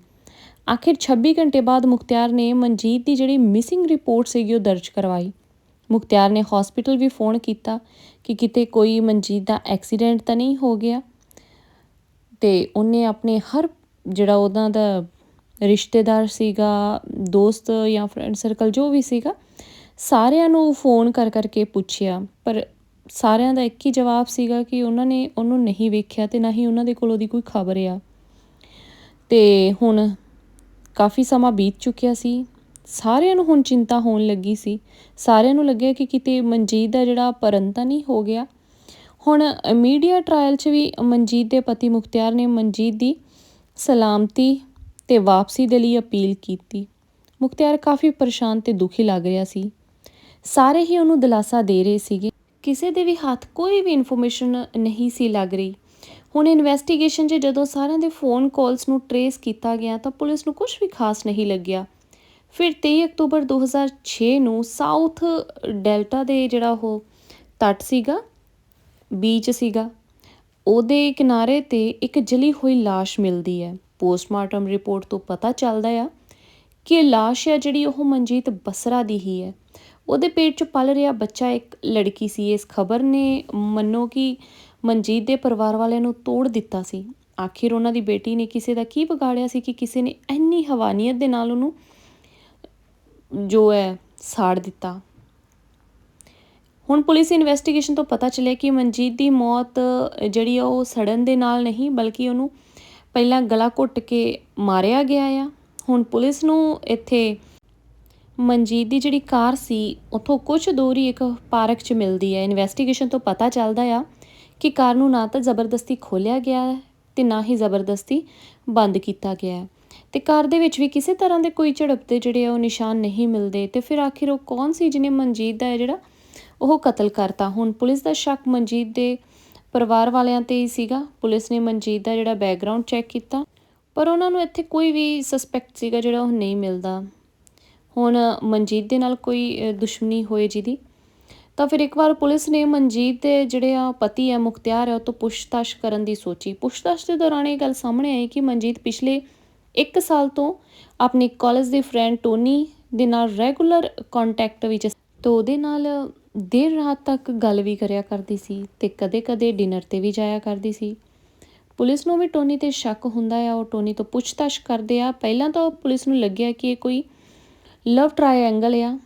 ਆਖਿਰ 26 ਘੰਟੇ ਬਾਅਦ ਮੁਖਤਿਆਰ ਨੇ ਮਨਜੀਤ ਦੀ ਜਿਹੜੀ ਮਿਸਿੰਗ ਰਿਪੋਰਟ ਸੀਗੀ, ਉਹ ਦਰਜ ਕਰਵਾਈ। ਮੁਖਤਿਆਰ ਨੇ ਹਸਪੀਟਲ ਵੀ ਫੋਨ ਕੀਤਾ ਕਿ ਕਿਤੇ ਕੋਈ ਮਨਜੀਤ ਦਾ ਐਕਸੀਡੈਂਟ ਤਾਂ ਨਹੀਂ ਹੋ ਗਿਆ। ਤੇ ਉਹਨੇ ਆਪਣੇ ਹਰ ਜਿਹੜਾ ਉਹਨਾਂ ਦਾ ਰਿਸ਼ਤੇਦਾਰ ਸੀਗਾ, ਦੋਸਤ ਜਾਂ ਫਰੈਂਡ ਸਰਕਲ ਜੋ ਵੀ ਸੀਗਾ ਸਾਰਿਆਂ ਨੂੰ ਫੋਨ ਕਰ ਕਰਕੇ ਪੁੱਛਿਆ, ਪਰ ਸਾਰਿਆਂ ਦਾ ਇੱਕ ਹੀ ਜਵਾਬ ਸੀਗਾ ਕਿ ਉਹਨਾਂ ਨੇ ਉਹਨੂੰ ਨਹੀਂ ਵੇਖਿਆ ਤੇ ਨਾ ਹੀ ਉਹਨਾਂ ਦੇ ਕੋਲ ਉਹਦੀ ਕੋਈ ਖਬਰ ਆ। ਤੇ ਹੁਣ ਕਾਫੀ ਸਮਾਂ ਬੀਤ ਚੁੱਕਿਆ ਸੀ, ਸਾਰਿਆਂ ਨੂੰ ਹੁਣ ਚਿੰਤਾ ਹੋਣ ਲੱਗੀ ਸੀ। ਸਾਰਿਆਂ ਨੂੰ ਲੱਗਿਆ ਕਿ ਕਿਤੇ ਮਨਜੀਤ ਦਾ ਜਿਹੜਾ ਪਰਨ ਤਾਂ ਨਹੀਂ ਹੋ ਗਿਆ। ਹੁਣ ਮੀਡੀਆ ਟ੍ਰਾਇਲ 'ਚ ਵੀ ਮਨਜੀਤ ਦੇ ਪਤੀ ਮੁਖਤਿਆਰ ਨੇ ਮਨਜੀਤ ਦੀ ਸਲਾਮਤੀ ਤੇ ਵਾਪਸੀ ਦੇ ਲਈ ਅਪੀਲ ਕੀਤੀ। ਮੁਖਤਿਆਰ ਕਾਫੀ ਪਰੇਸ਼ਾਨ ਤੇ ਦੁਖੀ ਲੱਗ ਰਿਹਾ ਸੀ। ਸਾਰੇ ਹੀ ਉਹਨੂੰ ਦਿਲਾਸਾ ਦੇ ਰਹੇ ਸੀਗੇ ਕਿਸੇ ਦੇ ਵੀ ਹੱਥ ਕੋਈ ਵੀ ਇਨਫੋਰਮੇਸ਼ਨ ਨਹੀਂ ਸੀ ਲੱਗ ਰਹੀ ਹੁਣ ਇਨਵੈਸਟੀਗੇਸ਼ਨ 'ਚ ਜਦੋਂ ਸਾਰਿਆਂ ਦੇ ਫੋਨ ਕਾਲਸ ਨੂੰ ਟਰੇਸ ਕੀਤਾ ਗਿਆ ਤਾਂ ਪੁਲਿਸ ਨੂੰ ਕੁਝ ਵੀ ਖਾਸ ਨਹੀਂ ਲੱਗਿਆ ਫਿਰ 23 ਅਕਤੂਬਰ 2006 ਨੂੰ ਸਾਊਥ ਡੈਲਟਾ ਦੇ ਜਿਹੜਾ ਉਹ ਤੱਟ ਸੀਗਾ ਬੀਚ ਸੀਗਾ ਉਹਦੇ ਕਿਨਾਰੇ ਤੇ ਇੱਕ ਜਲੀ ਹੋਈ লাশ ਮਿਲਦੀ ਹੈ ਪੋਸਟਮਾਰਟਮ ਰਿਪੋਰਟ ਤੋਂ ਪਤਾ ਚੱਲਦਾ ਆ ਕਿ ਇਹ লাশ ਹੈ ਜਿਹੜੀ ਉਹ ਮਨਜੀਤ ਬਸਰਾ ਦੀ ਹੀ ਹੈ ਉਹਦੇ ਪੇਟ 'ਚ ਪਲ ਰਿਹਾ ਬੱਚਾ, ਇੱਕ ਲੜਕੀ ਸੀ, ਇਸ ਖਬਰ ਨੇ ਮੰਨੋ ਕਿ ਮਨਜੀਤ ਦੇ ਪਰਿਵਾਰ ਵਾਲਿਆਂ ਨੂੰ ਤੋੜ ਦਿੱਤਾ ਸੀ। ਆਖਿਰ ਉਹਨਾਂ ਦੀ ਬੇਟੀ ਨੇ ਕਿਸੇ ਦਾ ਕੀ ਵਿਗਾੜਿਆ ਸੀ ਕਿ ਕਿਸੇ ਨੇ ਇੰਨੀ ਹਵਾਨੀਅਤ ਦੇ ਨਾਲ ਉਹਨੂੰ ਜੋ ਹੈ ਸਾੜ ਦਿੱਤਾ। ਹੁਣ ਪੁਲਿਸ ਇਨਵੈਸਟੀਗੇਸ਼ਨ ਤੋਂ ਪਤਾ ਚੱਲਿਆ ਕਿ ਮਨਜੀਤ ਦੀ ਮੌਤ ਜਿਹੜੀ ਆ ਉਹ ਸੜਨ ਦੇ ਨਾਲ ਨਹੀਂ, ਬਲਕਿ ਉਹਨੂੰ ਪਹਿਲਾਂ ਗਲਾ ਘੁੱਟ ਕੇ ਮਾਰਿਆ ਗਿਆ ਆ। ਹੁਣ ਪੁਲਿਸ ਨੂੰ ਇੱਥੇ ਮਨਜੀਤ ਦੀ ਜਿਹੜੀ ਕਾਰ ਸੀ, ਉੱਥੋਂ ਕੁਝ ਦੂਰ ਹੀ ਇੱਕ ਪਾਰਕ 'ਚ ਮਿਲਦੀ ਹੈ। ਇਨਵੈਸਟੀਗੇਸ਼ਨ ਤੋਂ ਪਤਾ ਚੱਲਦਾ ਆ ਕਿ ਕਾਰ ਨੂੰ ਨਾ ਤਾਂ ਜ਼ਬਰਦਸਤੀ ਖੋਲਿਆ ਗਿਆ ਹੈ ਤੇ ਨਾ ਹੀ ਜ਼ਬਰਦਸਤੀ ਬੰਦ ਕੀਤਾ ਗਿਆ ਹੈ। ਤੇ ਕਾਰ ਦੇ ਵਿੱਚ ਵੀ ਕਿਸੇ ਤਰ੍ਹਾਂ ਦੇ ਕੋਈ ਝੜਪ ਦੇ ਜਿਹੜੇ ਆ ਉਹ ਨਿਸ਼ਾਨ ਨਹੀਂ ਮਿਲਦੇ ਤੇ ਫਿਰ ਆਖਿਰ ਉਹ ਕੌਣ ਸੀ ਜਿਹਨੇ ਮਨਜੀਤ ਦਾ ਜਿਹੜਾ ਉਹ ਕਤਲ ਕਰਤਾ? ਹੁਣ ਪੁਲਿਸ ਦਾ ਸ਼ੱਕ ਮਨਜੀਤ ਦੇ ਪਰਿਵਾਰ ਵਾਲਿਆਂ ਤੇ ਹੀ ਸੀਗਾ। ਪੁਲਿਸ ਨੇ ਮਨਜੀਤ ਦਾ ਜਿਹੜਾ ਬੈਕਗ੍ਰਾਉਂਡ ਚੈੱਕ ਕੀਤਾ, ਪਰ ਉਹਨਾਂ ਨੂੰ ਇੱਥੇ ਕੋਈ ਵੀ ਸਸਪੈਕਟ ਸੀਗਾ ਜਿਹੜਾ ਉਹ ਨਹੀਂ ਮਿਲਦਾ। ਹੁਣ ਮਨਜੀਤ ਦੇ ਨਾਲ ਕੋਈ ਦੁਸ਼ਮਣੀ ਹੋਏ ਜਿਹਦੀ? ਤਾਂ ਫਿਰ ਇੱਕ ਵਾਰ ਪੁਲਿਸ ਨੇ ਮਨਜੀਤ ਦੇ ਜਿਹੜੇ ਆ ਪਤੀ ਹੈ, ਮੁਖਤਿਆਰ ਹੈ, ਉਹ ਤੋਂ ਪੁੱਛਤਾਛ ਕਰਨ ਦੀ ਸੋਚੀ। ਪੁੱਛਤਾਛ ਦੇ ਦੌਰਾਨ ਇਹ ਗੱਲ ਸਾਹਮਣੇ ਆਈ ਕਿ ਮਨਜੀਤ ਪਿਛਲੇ 1 ਸਾਲ ਤੋਂ ਆਪਣੇ ਕਾਲਜ ਦੇ ਫਰੈਂਡ ਟੋਨੀ ਦੇ ਨਾਲ ਰੈਗੂਲਰ ਕੰਟੈਕਟ ਵਿੱਚ ਤੋਂ ਉਹਦੇ ਨਾਲ ਦੇਰ ਰਾਤ ਤੱਕ ਗੱਲ ਵੀ ਕਰਿਆ ਕਰਦੀ ਸੀ ਤੇ ਕਦੇ-ਕਦੇ ਡਿਨਰ ਤੇ ਵੀ ਜਾਇਆ ਕਰਦੀ ਸੀ। ਪੁਲਿਸ ਨੂੰ ਵੀ ਟੋਨੀ ਤੇ ਸ਼ੱਕ ਹੁੰਦਾ ਆ, ਉਹ ਟੋਨੀ ਤੋਂ ਪੁੱਛਤਾਛ ਕਰਦੇ ਆ। ਪਹਿਲਾਂ ਤਾਂ ਪੁਲਿਸ ਨੂੰ ਲੱਗਿਆ ਕਿ ਇਹ ਕੋਈ ਲਵ ਟ੍ਰਾਇੰਗਲ ਆ।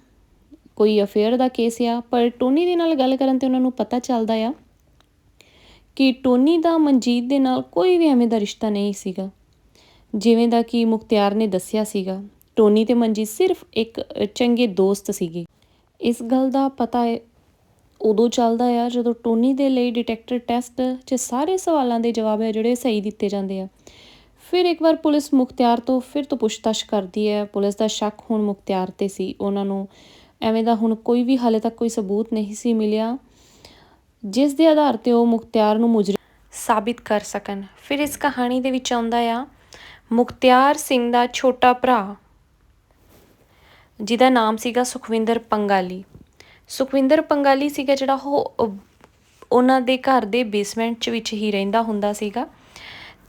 ਕੋਈ ਅਫੇਅਰ ਦਾ ਕੇਸ ਆ। ਪਰ ਟੋਨੀ ਦੇ ਨਾਲ ਗੱਲ ਕਰਨ ਤੇ ਉਹਨਾਂ ਨੂੰ ਪਤਾ ਚੱਲਦਾ ਆ ਕਿ ਟੋਨੀ ਦਾ ਮਨਜੀਤ ਦੇ ਨਾਲ ਕੋਈ ਵੀ ਐਵੇਂ ਦਾ ਰਿਸ਼ਤਾ ਨਹੀਂ ਸੀਗਾ। ਜਿਵੇਂ ਦਾ ਕਿ ਮੁਖਤਿਆਰ ਨੇ ਦੱਸਿਆ ਸੀਗਾ। ਟੋਨੀ ਤੇ ਮਨਜੀਤ ਸਿਰਫ ਇੱਕ ਚੰਗੇ ਦੋਸਤ ਸੀਗੇ। ਇਸ ਗੱਲ ਦਾ ਪਤਾ ਹੈ ਉਦੋਂ ਚੱਲਦਾ ਆ ਜਦੋਂ ਟੋਨੀ ਦੇ ਲਈ ਡਿਟੈਕਟਰ ਟੈਸਟ 'ਚ ਸਾਰੇ ਸਵਾਲਾਂ ਦੇ ਜਵਾਬ ਹੈ ਜਿਹੜੇ ਸਹੀ ਦਿੱਤੇ ਜਾਂਦੇ ਆ। ਫਿਰ ਇੱਕ ਵਾਰ ਪੁਲਿਸ ਮੁਖਤਿਆਰ ਤੋਂ ਫਿਰ ਤੋਂ ਪੁੱਛਤਾਛ ਕਰਦੀ ਹੈ। ਪੁਲਿਸ ਦਾ ਸ਼ੱਕ ਹੁਣ ਮੁਖਤਿਆਰ ਤੇ ਸੀ। ਉਹਨਾਂ ਨੂੰ ਐਵੇਂ ਦਾ ਹੁਣ ਕੋਈ ਵੀ ਹਾਲੇ ਤੱਕ ਕੋਈ ਸਬੂਤ ਨਹੀਂ ਸੀ ਮਿਲਿਆ, ਜਿਸ ਦੇ ਆਧਾਰ ਤੇ ਉਹ ਮੁਖਤਿਆਰ ਨੂੰ ਮੁਜਰਮ ਸਾਬਿਤ ਕਰ ਸਕਣ। ਫਿਰ ਇਸ ਕਹਾਣੀ ਦੇ ਵਿੱਚ ਆਉਂਦਾ ਆ, ਮੁਖਤਿਆਰ ਸਿੰਘ ਦਾ ਛੋਟਾ ਭਰਾ, ਜਿਹਦਾ ਨਾਮ ਸੀਗਾ ਸੁਖਵਿੰਦਰ ਪੰਗਾਲੀ। ਸੁਖਵਿੰਦਰ ਪੰਗਾਲੀ ਸੀਗਾ ਜਿਹੜਾ ਉਹ ਉਹਨਾਂ ਦੇ ਘਰ ਦੇ ਬੇਸਮੈਂਟ 'ਚ ਵਿੱਚ ਹੀ ਰਹਿੰਦਾ ਹੁੰਦਾ ਸੀਗਾ।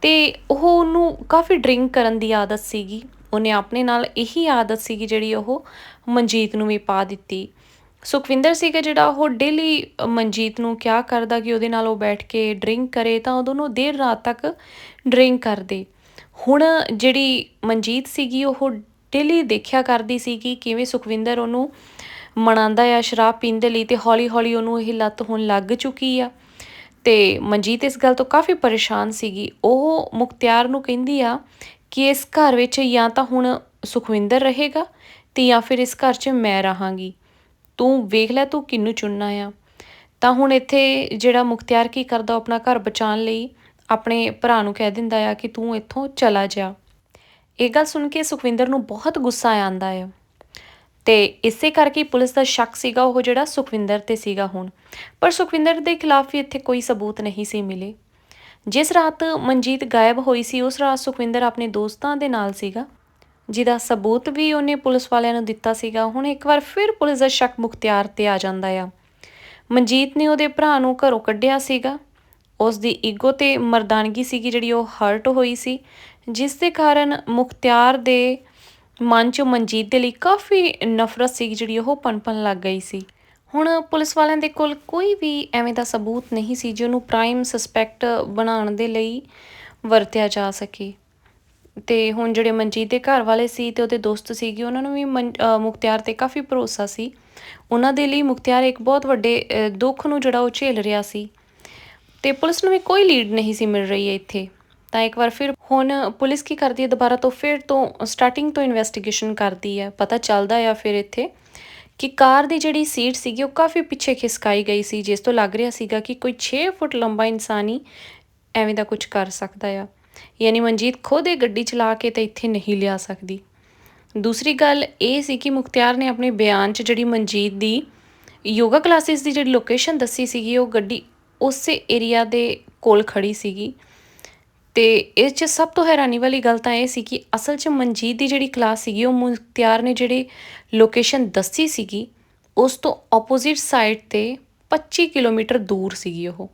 ਤੇ ਉਹ ਉਹਨੂੰ ਕਾਫੀ ਡਰਿੰਕ ਕਰਨ ਦੀ ਆਦਤ ਸੀਗੀ। ਉਹਨੇ ਆਪਣੇ ਨਾਲ ਇਹੀ ਆਦਤ ਸੀਗੀ ਜਿਹੜੀ ਉਹ ਮਨਜੀਤ ਨੂੰ ਵੀ ਪਾ ਦਿੱਤੀ। ਸੁਖਵਿੰਦਰ ਸੀਗਾ ਜਿਹੜਾ ਉਹ ਡੇਲੀ ਮਨਜੀਤ ਨੂੰ ਕਿਹਾ ਕਰਦਾ ਕਿ ਉਹਦੇ ਨਾਲ ਉਹ ਬੈਠ ਕੇ ਡਰਿੰਕ ਕਰੇ ਤਾਂ ਉਹ ਦੋਨੋਂ ਦੇਰ ਰਾਤ ਤੱਕ ਡਰਿੰਕ ਕਰਦੇ। ਹੁਣ ਜਿਹੜੀ ਮਨਜੀਤ ਸੀਗੀ ਉਹ ਡੇਲੀ ਦੇਖਿਆ ਕਰਦੀ ਸੀ ਕਿ ਕਿਵੇਂ ਸੁਖਵਿੰਦਰ ਉਹਨੂੰ ਮਨਾਉਂਦਾ ਆ ਸ਼ਰਾਬ ਪੀਣ ਦੇ ਲਈ ਤੇ ਹੌਲੀ ਹੌਲੀ ਉਹਨੂੰ ਇਹ ਲੱਤ ਹੋਣ ਲੱਗ ਚੁੱਕੀ ਆ। ਤੇ ਮਨਜੀਤ ਇਸ ਗੱਲ ਤੋਂ ਕਾਫੀ ਪਰੇਸ਼ਾਨ ਸੀਗੀ। ਉਹ ਮੁਖਤਿਆਰ ਨੂੰ ਕਹਿੰਦੀ ਆ ਕਿ ਇਸ ਘਰ ਵਿੱਚ ਜਾਂ ਤਾਂ ਹੁਣ ਸੁਖਵਿੰਦਰ ਰਹੇਗਾ ਤੇ ਜਾਂ ਫਿਰ ਇਸ ਘਰ 'ਚ ਮੈਂ ਰਹਾਂਗੀ। ਤੂੰ ਵੇਖ ਲੈ, ਤੂੰ ਕਿੰਨੂੰ ਚੁਣਨਾ ਆ। ਤਾਂ ਹੁਣ ਇੱਥੇ ਜਿਹੜਾ ਮੁਖਤਿਆਰ ਕੀ ਕਰਦਾ ਆਪਣਾ ਘਰ ਬਚਾਉਣ ਲਈ ਆਪਣੇ ਭਰਾ ਨੂੰ ਕਹਿ ਦਿੰਦਾ ਆ ਕਿ ਤੂੰ ਇੱਥੋਂ ਚਲਾ ਜਾ। ਇਹ ਗੱਲ ਸੁਣ ਕੇ ਸੁਖਵਿੰਦਰ ਨੂੰ ਬਹੁਤ ਗੁੱਸਾ ਆਂਦਾ ਆ। ਤੇ ਇਸੇ ਕਰਕੇ ਪੁਲਿਸ ਦਾ ਸ਼ੱਕ ਸੀਗਾ, ਉਹ ਜਿਹੜਾ ਸੁਖਵਿੰਦਰ ਤੇ ਸੀਗਾ ਹੁਣ। ਪਰ ਸੁਖਵਿੰਦਰ ਦੇ ਖਿਲਾਫ ਵੀ ਇੱਥੇ ਕੋਈ ਸਬੂਤ ਨਹੀਂ ਸੀ ਮਿਲੇ। ਜਿਸ ਰਾਤ ਮਨਜੀਤ ਗਾਇਬ ਹੋਈ ਸੀ, ਉਸ ਰਾਤ ਸੁਖਵਿੰਦਰ ਆਪਣੇ ਦੋਸਤਾਂ ਦੇ ਨਾਲ ਸੀਗਾ, ਜਿਹਦਾ ਸਬੂਤ ਵੀ ਉਹਨੇ ਪੁਲਿਸ ਵਾਲਿਆਂ ਨੂੰ ਦਿੱਤਾ ਸੀਗਾ। ਹੁਣ ਇੱਕ ਵਾਰ ਫਿਰ ਪੁਲਿਸ ਦਾ ਸ਼ੱਕ ਮੁਖਤਿਆਰ ਤੇ ਆ ਜਾਂਦਾ ਆ। ਮਨਜੀਤ ਨੇ ਉਹਦੇ ਭਰਾ ਨੂੰ ਘਰੋਂ ਕੱਢਿਆ ਸੀਗਾ। ਉਸ ਦੀ ਈਗੋ ਤੇ ਮਰਦਾਨਗੀ ਸੀਗੀ ਜਿਹੜੀ ਉਹ ਹਰਟ ਹੋਈ ਸੀ, ਜਿਸ ਦੇ ਕਾਰਨ ਮੁਖਤਿਆਰ ਦੇ ਮਨ 'ਚ ਮਨਜੀਤ ਦੇ ਲਈ ਕਾਫੀ ਨਫ਼ਰਤ ਸੀ ਜਿਹੜੀ ਉਹ ਪਨਪਨ ਲੱਗ ਗਈ ਸੀ। ਹੁਣ ਪੁਲਿਸ ਵਾਲਿਆਂ ਦੇ ਕੋਲ ਕੋਈ ਵੀ ਐਵੇਂ ਦਾ ਸਬੂਤ ਨਹੀਂ ਸੀ ਜਿਹਨੂੰ ਪ੍ਰਾਈਮ ਸਸਪੈਕਟ ਬਣਾਉਣ ਦੇ ਲਈ ਵਰਤਿਆ ਜਾ ਸਕੇ। ਤੇ ਹੁਣ ਜਿਹੜੇ ਮਨਜੀਤ ਦੇ ਘਰ ਵਾਲੇ ਸੀ ਤੇ ਉਹਦੇ ਦੋਸਤ ਸੀਗੇ, ਉਹਨਾਂ ਨੂੰ ਵੀ ਮਨ- ਮੁਖਤਿਆਰ ਤੇ ਕਾਫੀ ਭਰੋਸਾ ਸੀ। ਉਹਨਾਂ ਦੇ ਲਈ ਮੁਖਤਿਆਰ ਇੱਕ ਬਹੁਤ ਵੱਡੇ ਦੁੱਖ ਨੂੰ ਜਿਹੜਾ ਉਹ ਝੇਲ ਰਿਹਾ ਸੀ। ਤੇ ਪੁਲਿਸ ਨੂੰ ਵੀ ਕੋਈ ਲੀਡ ਨਹੀਂ ਸੀ ਮਿਲ ਰਹੀ ਹੈ ਇੱਥੇ। ਤਾਂ ਇੱਕ ਵਾਰ ਫਿਰ ਹੁਣ ਪੁਲਿਸ ਕੀ ਕਰਦੀ ਹੈ? ਦੁਬਾਰਾ ਤੋਂ ਫਿਰ ਤੋਂ ਸਟਾਰਟਿੰਗ ਤੋਂ ਇਨਵੈਸਟੀਗੇਸ਼ਨ ਕਰਦੀ ਹੈ। ਪਤਾ ਚੱਲਦਾ ਆ ਫਿਰ ਇੱਥੇ ਕਿ ਕਾਰ ਦੀ ਜਿਹੜੀ ਸੀਟ ਸੀਗੀ, ਉਹ ਕਾਫੀ ਪਿੱਛੇ ਖਿਸਕਾਈ ਗਈ ਸੀ, ਜਿਸ ਤੋਂ ਲੱਗ ਰਿਹਾ ਸੀਗਾ ਕਿ ਕੋਈ 6 ਫੁੱਟ ਲੰਬਾ ਇਨਸਾਨ ਹੀ ਐਵੇਂ ਦਾ ਕੁਝ ਕਰ ਸਕਦਾ ਆ। ਯਾਨੀ ਮਨਜੀਤ ਖੁਦ ਇਹ ਗੱਡੀ ਚਲਾ ਕੇ ਤਾਂ ਇੱਥੇ ਨਹੀਂ ਲਿਆ ਸਕਦੀ। ਦੂਸਰੀ ਗੱਲ ਇਹ ਸੀ ਕਿ ਮੁਖਤਿਆਰ ਨੇ ਆਪਣੇ ਬਿਆਨ 'ਚ ਜਿਹੜੀ ਮਨਜੀਤ ਦੀ ਯੋਗਾ ਕਲਾਸਿਸ ਦੀ ਜਿਹੜੀ ਲੋਕੇਸ਼ਨ ਦੱਸੀ ਸੀਗੀ, ਉਹ ਗੱਡੀ ਉਸੇ ਏਰੀਆ ਦੇ ਕੋਲ ਖੜੀ ਸੀਗੀ। ਤੇ ਇਸ 'ਚ ਸਭ ਤੋਂ ਹੈਰਾਨੀ ਵਾਲੀ ਗੱਲ ਤਾਂ ਇਹ ਸੀ ਕਿ ਅਸਲ 'ਚ ਮਨਜੀਤ ਦੀ ਜਿਹੜੀ ਕਲਾਸ ਸੀਗੀ, ਉਹ ਮੁਖਤਿਆਰ ਨੇ ਜਿਹੜੀ ਲੋਕੇਸ਼ਨ ਦੱਸੀ ਸੀਗੀ, ਉਸ ਤੋਂ ਆਪੋਜ਼ਿਟ ਸਾਈਡ ਤੇ 25 ਕਿਲੋਮੀਟਰ ਦੂਰ ਸੀਗੀ ਉਹ।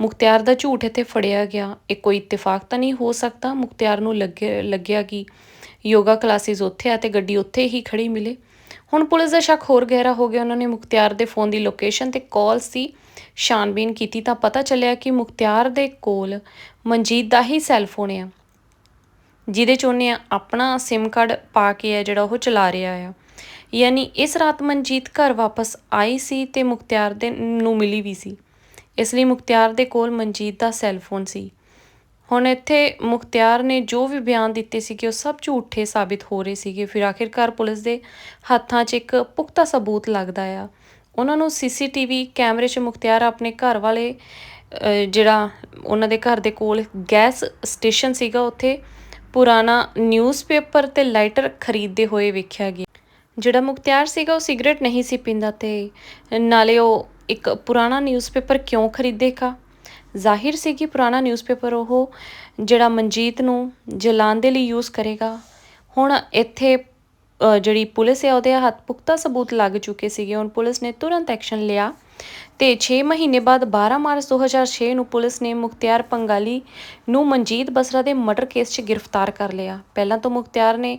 ਮੁਖਤਿਆਰ ਦਾ ਝੂਠ ਇੱਥੇ ਫੜਿਆ ਗਿਆ, ਇਹ ਕੋਈ ਇਤਫਾਕ ਤਾਂ ਨਹੀਂ ਹੋ ਸਕਦਾ, ਮੁਖਤਿਆਰ ਨੂੰ ਲੱਗੇ, ਲੱਗਿਆ ਕਿ ਯੋਗਾ ਕਲਾਸਿਸ ਉੱਥੇ ਆ ਤੇ ਗੱਡੀ ਉੱਥੇ ਹੀ ਖੜੀ ਮਿਲੇ। ਹੁਣ ਪੁਲਿਸ ਦਾ ਸ਼ੱਕ ਹੋਰ ਗਹਿਰਾ ਹੋ ਗਿਆ, ਉਹਨਾਂ ਨੇ ਮੁਖਤਿਆਰ ਦੇ ਫੋਨ ਦੀ ਲੋਕੇਸ਼ਨ ਤੇ ਕਾਲ ਸੀ। ਛਾਨਬੀਨ ਕੀਤੀ ਤਾਂ ਪਤਾ ਚੱਲਿਆ ਕਿ ਮੁਖਤਿਆਰ ਦੇ ਕੋਲ ਮਨਜੀਤ ਦਾ ਹੀ ਸੈੱਲਫੋਨ ਆ। ਜਿਹਦੇ ਚ ਉਹਨੇ ਆਪਣਾ ਸਿਮ ਕਾਰਡ ਪਾ ਕੇ ਆ ਜਿਹੜਾ ਉਹ ਚਲਾ ਰਿਹਾ ਆ। ਯਾਨੀ ਇਸ ਰਾਤ ਮਨਜੀਤ ਘਰ ਵਾਪਸ ਆਈ ਸੀ ਤੇ ਮੁਖਤਿਆਰ ਦੇ ਨੂੰ ਮਿਲੀ ਵੀ ਸੀ। ਇਸ ਲਈ ਮੁਖਤਿਆਰ ਦੇ ਕੋਲ ਮਨਜੀਤ ਦਾ ਸੈੱਲਫੋਨ ਸੀ। ਹੁਣ ਇੱਥੇ ਮੁਖਤਿਆਰ ਨੇ ਜੋ ਵੀ ਬਿਆਨ ਦਿੱਤੇ ਸੀ ਕਿ ਉਹ ਸਭ ਝੂਠੇ ਸਾਬਿਤ ਹੋ ਰਹੇ ਸੀਗੇ। ਫਿਰ ਆਖਿਰਕਾਰ ਪੁਲਿਸ ਦੇ ਹੱਥਾਂ 'ਚ ਇੱਕ ਪੁਖਤਾ ਸਬੂਤ ਲੱਗਦਾ ਆ। ਉਹਨਾਂ ਨੂੰ ਸੀਸੀਟੀਵੀ ਕੈਮਰੇ 'ਚ ਮੁਖਤਿਆਰ ਆਪਣੇ ਘਰ ਵਾਲੇ ਜਿਹੜਾ ਉਹਨਾਂ ਦੇ ਘਰ ਦੇ ਕੋਲ ਗੈਸ ਸਟੇਸ਼ਨ ਸੀਗਾ, ਉੱਥੇ ਪੁਰਾਣਾ ਨਿਊਜ਼ਪੇਪਰ ਤੇ ਲਾਈਟਰ ਖਰੀਦਦੇ ਹੋਏ ਵੇਖਿਆ ਗਿਆ। ਜਿਹੜਾ ਮੁਖਤਿਆਰ ਸੀਗਾ, ਉਹ ਸਿਗਰਟ ਨਹੀਂ ਸੀ ਪੀਂਦਾ ਤੇ ਨਾਲੇ ਉਹ ਇੱਕ ਪੁਰਾਣਾ ਨਿਊਜ਼ਪੇਪਰ ਕਿਉਂ ਖਰੀਦੇਗਾ ਜ਼ਾਹਿਰ ਸੀ ਕਿ ਪੁਰਾਣਾ ਨਿਊਜ਼ਪੇਪਰ ਉਹ ਜਿਹੜਾ ਮਨਜੀਤ ਨੂੰ ਜਲਾਉਣ ਦੇ ਲਈ ਯੂਜ਼ ਕਰੇਗਾ। ਹੁਣ ਇੱਥੇ ਜਿਹੜੀ ਪੁਲਿਸ ਹੈ, ਉਹਦੇ ਹੱਥ ਪੁਖਤਾ ਸਬੂਤ ਲੱਗ ਚੁੱਕੇ ਸੀਗੇ। ਹੁਣ ਪੁਲਿਸ ਨੇ ਤੁਰੰਤ ਐਕਸ਼ਨ ਲਿਆ ਤੇ 6 ਮਹੀਨੇ ਬਾਅਦ 12 ਮਾਰਚ 2006 ਨੂੰ ਪੁਲਿਸ ਨੇ ਮੁਖਤਿਆਰ ਪੰਗਾਲੀ ਨੂੰ ਮਨਜੀਤ ਬਸਰਾ ਦੇ ਮਰਡਰ ਕੇਸ 'ਚ ਗ੍ਰਿਫਤਾਰ ਕਰ ਲਿਆ। ਪਹਿਲਾਂ ਤਾਂ ਮੁਖਤਿਆਰ ਨੇ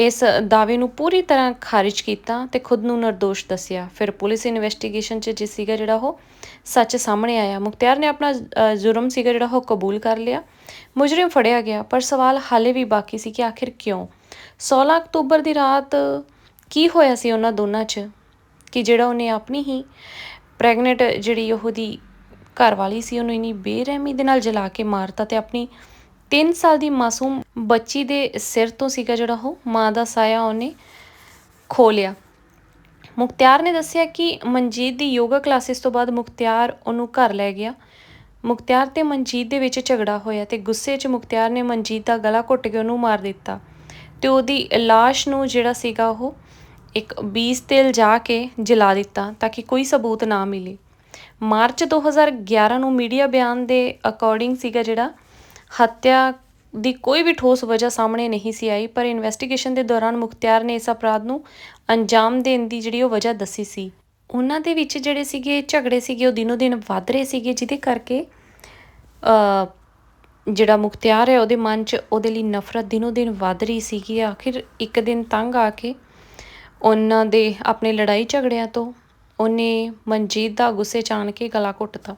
ਇਸ ਦਾਅਵੇ ਨੂੰ ਪੂਰੀ ਤਰ੍ਹਾਂ ਖਾਰਿਜ ਕੀਤਾ ਤੇ ਖੁਦ ਨੂੰ ਨਿਰਦੋਸ਼ ਦੱਸਿਆ। ਫਿਰ ਪੁਲਿਸ ਇਨਵੈਸਟੀਗੇਸ਼ਨ 'ਚ ਜਿਸ ਸੀਗਾ ਜਿਹੜਾ ਉਹ ਸੱਚ ਸਾਹਮਣੇ ਆਇਆ। ਮੁਖਤਿਆਰ ਨੇ ਆਪਣਾ ਜੁਰਮ ਸੀਗਾ ਜਿਹੜਾ ਉਹ ਕਬੂਲ ਕਰ ਲਿਆ। ਮੁਜਰਮ ਫੜਿਆ ਗਿਆ, ਪਰ ਸਵਾਲ ਹਾਲੇ ਵੀ ਬਾਕੀ ਸੀ ਕਿ ਆਖਿਰ ਕਿਉਂ? 16 ਅਕਤੂਬਰ ਦੀ ਰਾਤ ਕੀ ਹੋਇਆ ਸੀ ਉਹਨਾਂ ਦੋਨਾਂ 'ਚ? ਕਿ ਜਿਹੜਾ ਉਹਨੇ ਆਪਣੀ ਹੀ ਪ੍ਰੈਗਨੈਂਟ ਜਿਹੜੀ ਉਹਦੀ ਘਰ ਵਾਲੀ ਸੀ, ਉਹਨੂੰ ਇਨੀ ਬੇਰਹਿਮੀ ਦੇ ਨਾਲ ਜਲਾ ਕੇ ਮਾਰਤਾ ਤੇ ਆਪਣੀ 3 ਸਾਲ ਦੀ ਮਾਸੂਮ ਬੱਚੀ ਦੇ ਸਿਰ ਤੋਂ ਸੀਗਾ ਜਿਹੜਾ ਉਹ, ਮਾਂ ਦਾ ਸਾਇਆ ਉਹਨੇ ਖੋ ਲਿਆ। ਮੁਖਤਿਆਰ ਨੇ ਦੱਸਿਆ ਕਿ ਮਨਜੀਤ ਦੀ ਯੋਗਾ ਕਲਾਸਿਸ ਤੋਂ ਬਾਅਦ ਮੁਖਤਿਆਰ ਉਹਨੂੰ ਘਰ ਲੈ ਗਿਆ। ਮੁਖਤਿਆਰ ਤੇ ਮਨਜੀਤ ਦੇ ਵਿੱਚ ਝਗੜਾ ਹੋਇਆ ਤੇ ਗੁੱਸੇ 'ਚ ਮੁਖਤਿਆਰ ਨੇ ਮਨਜੀਤ ਦਾ ਗਲਾ ਘੁੱਟ ਕੇ ਉਹਨੂੰ ਮਾਰ ਦਿੱਤਾ। ਤੇ ਉਹਦੀ ਲਾਸ਼ ਨੂੰ ਜਿਹੜਾ ਸੀਗਾ ਉਹ ਇੱਕ ਬੀਜ ਤੇ ਲਿਜਾ ਕੇ ਜਲਾ ਦਿੱਤਾ ਤਾਂ ਕਿ ਕੋਈ ਸਬੂਤ ਨਾ ਮਿਲੇ। ਮਾਰਚ 2011 ਨੂੰ ਮੀਡੀਆ ਬਿਆਨ ਦੇ ਅਕੋਰਡਿੰਗ ਸੀਗਾ ਜਿਹੜਾ, ਹੱਤਿਆ ਦੀ ਕੋਈ ਵੀ ਠੋਸ ਵਜ੍ਹਾ ਸਾਹਮਣੇ ਨਹੀਂ ਸੀ ਆਈ, ਪਰ ਇਨਵੈਸਟੀਗੇਸ਼ਨ ਦੇ ਦੌਰਾਨ ਮੁਖਤਿਆਰ ਨੇ ਇਸ ਅਪਰਾਧ ਨੂੰ ਅੰਜਾਮ ਦੇਣ ਦੀ ਜਿਹੜੀ ਉਹ ਵਜ੍ਹਾ ਦੱਸੀ ਸੀ। ਉਹਨਾਂ ਦੇ ਵਿੱਚ ਜਿਹੜੇ ਸੀਗੇ, ਝਗੜੇ ਸੀਗੇ, ਉਹ ਦਿਨੋ ਦਿਨ ਵੱਧ ਰਹੇ ਸੀਗੇ, ਜਿਹਦੇ ਕਰਕੇ ਜਿਹੜਾ ਮੁਖਤਿਆਰ ਹੈ, ਉਹਦੇ ਮਨ 'ਚ ਉਹਦੇ ਲਈ ਨਫ਼ਰਤ ਦਿਨੋ ਦਿਨ ਵੱਧ ਰਹੀ ਸੀਗੀ। ਆਖਿਰ ਇੱਕ ਦਿਨ ਤੰਗ ਆ ਕੇ ਉਹਨਾਂ ਦੇ ਆਪਣੇ ਲੜਾਈ ਝਗੜਿਆਂ ਤੋਂ ਉਹਨੇ ਮਨਜੀਤ ਦਾ ਗੁੱਸੇ 'ਚ ਆਣ ਕੇ ਗਲਾ ਘੁੱਟਤਾ।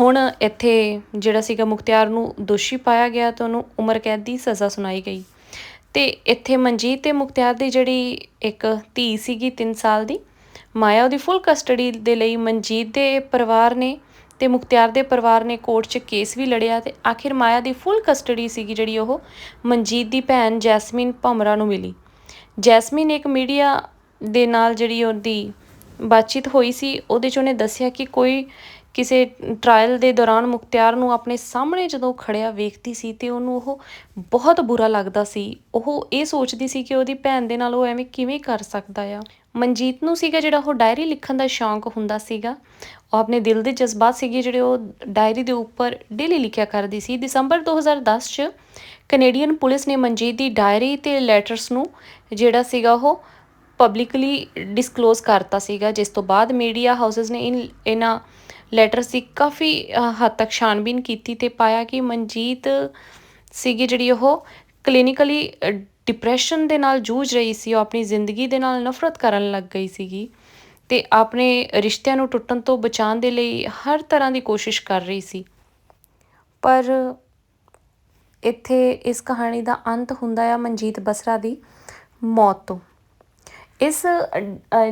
ਹੁਣ ਇੱਥੇ ਜਿਹੜਾ ਸੀਗਾ ਮੁਖਤਿਆਰ ਨੂੰ ਦੋਸ਼ੀ ਪਾਇਆ ਗਿਆ ਤੇ ਉਹਨੂੰ ਉਮਰ ਕੈਦ ਦੀ ਸਜ਼ਾ ਸੁਣਾਈ ਗਈ। ਤੇ ਇੱਥੇ ਮਨਜੀਤ ਤੇ ਮੁਖਤਿਆਰ ਦੀ ਜਿਹੜੀ ਇੱਕ ਧੀ ਸੀਗੀ 3 ਸਾਲ ਦੀ, ਮਾਇਆ ਉਹਦੀ ਫੁੱਲ ਕਸਟਡੀ ਦੇ ਲਈ ਮਨਜੀਤ ਦੇ ਪਰਿਵਾਰ ਨੇ ਤੇ ਮੁਖਤਿਆਰ ਦੇ ਪਰਿਵਾਰ ਨੇ ਕੋਰਟ 'ਚ ਕੇਸ ਵੀ ਲੜਿਆ ਤੇ ਆਖਿਰ ਮਾਇਆ ਦੀ ਫੁੱਲ ਕਸਟਡੀ ਸੀਗੀ ਜਿਹੜੀ ਉਹ ਮਨਜੀਤ ਦੀ ਭੈਣ ਜੈਸਮੀਨ ਭਮਰਾ ਨੂੰ ਮਿਲੀ। ਜੈਸਮੀਨ ਇੱਕ ਮੀਡੀਆ ਦੇ ਨਾਲ ਜਿਹੜੀ ਉਹਦੀ ਬਾਤਚੀਤ ਹੋਈ ਸੀ, ਉਹਦੇ 'ਚ ਉਹਨੇ ਦੱਸਿਆ ਕਿ ਕੋਈ ਕਿਸੇ ਟਰਾਇਲ ਦੇ ਦੌਰਾਨ ਮੁਖਤਿਆਰ ਨੂੰ ਆਪਣੇ ਸਾਹਮਣੇ ਜਦੋਂ ਖੜਿਆ ਵੇਖਦੀ ਸੀ ਤੇ ਉਹਨੂੰ ਉਹ ਬਹੁਤ ਬੁਰਾ ਲੱਗਦਾ ਸੀ। ਉਹ ਇਹ ਸੋਚਦੀ ਸੀ ਕਿ ਉਹਦੀ ਭੈਣ ਦੇ ਨਾਲ ਉਹ ਐਵੇਂ ਕਿਵੇਂ ਕਰ ਸਕਦਾ ਆ। ਮਨਜੀਤ ਨੂੰ ਸੀਗਾ ਜਿਹੜਾ ਉਹ ਡਾਇਰੀ ਲਿਖਣ ਦਾ ਸ਼ੌਂਕ ਹੁੰਦਾ ਸੀਗਾ। ਉਹ ਆਪਣੇ ਦਿਲ ਦੇ ਜਜ਼ਬਾਤ ਸੀਗੇ ਜਿਹੜੇ ਉਹ ਡਾਇਰੀ ਦੇ ਉੱਪਰ ਡੇਲੀ ਲਿਖਿਆ ਕਰਦੀ ਸੀ। ਦਸੰਬਰ 2010 ਚ ਕੈਨੇਡੀਅਨ ਪੁਲਿਸ ਨੇ ਮਨਜੀਤ ਦੀ ਡਾਇਰੀ ਤੇ ਲੈਟਰਸ ਨੂੰ ਜਿਹੜਾ ਸੀਗਾ ਉਹ ਪਬਲਿਕਲੀ ਡਿਸਕਲੋਜ਼ ਕਰਤਾ ਸੀਗਾ। ਜਿਸ ਤੋਂ ਬਾਅਦ ਮੀਡੀਆ ਹਾਊਸਸ ਨੇ ਇਨ, ਇਹਨਾਂ ਲੈਟਰ ਸੀ, ਕਾਫੀ ਹੱਦ ਤੱਕ ਛਾਣਬੀਨ ਕੀਤੀ ਤੇ ਪਾਇਆ ਕਿ ਮਨਜੀਤ ਸੀਗੀ ਜਿਹੜੀ ਉਹ ਕਲੀਨਿਕਲੀ ਡਿਪਰੈਸ਼ਨ ਦੇ ਨਾਲ ਜੂਝ ਰਹੀ ਸੀ, ਉਹ ਆਪਣੀ ਜ਼ਿੰਦਗੀ ਦੇ ਨਾਲ ਨਫ਼ਰਤ ਕਰਨ ਲੱਗ ਗਈ ਸੀਗੀ ਤੇ ਆਪਣੇ ਰਿਸ਼ਤਿਆਂ ਨੂੰ ਟੁੱਟਣ ਤੋਂ ਬਚਾਉਣ ਦੇ ਲਈ ਹਰ ਤਰ੍ਹਾਂ ਦੀ ਕੋਸ਼ਿਸ਼ ਕਰ ਰਹੀ ਸੀ। ਪਰ ਇੱਥੇ ਇਸ ਕਹਾਣੀ ਦਾ ਅੰਤ ਹੁੰਦਾ ਆ ਮਨਜੀਤ ਬਸਰਾ ਦੀ ਮੌਤ ਤੋਂ। ਇਸ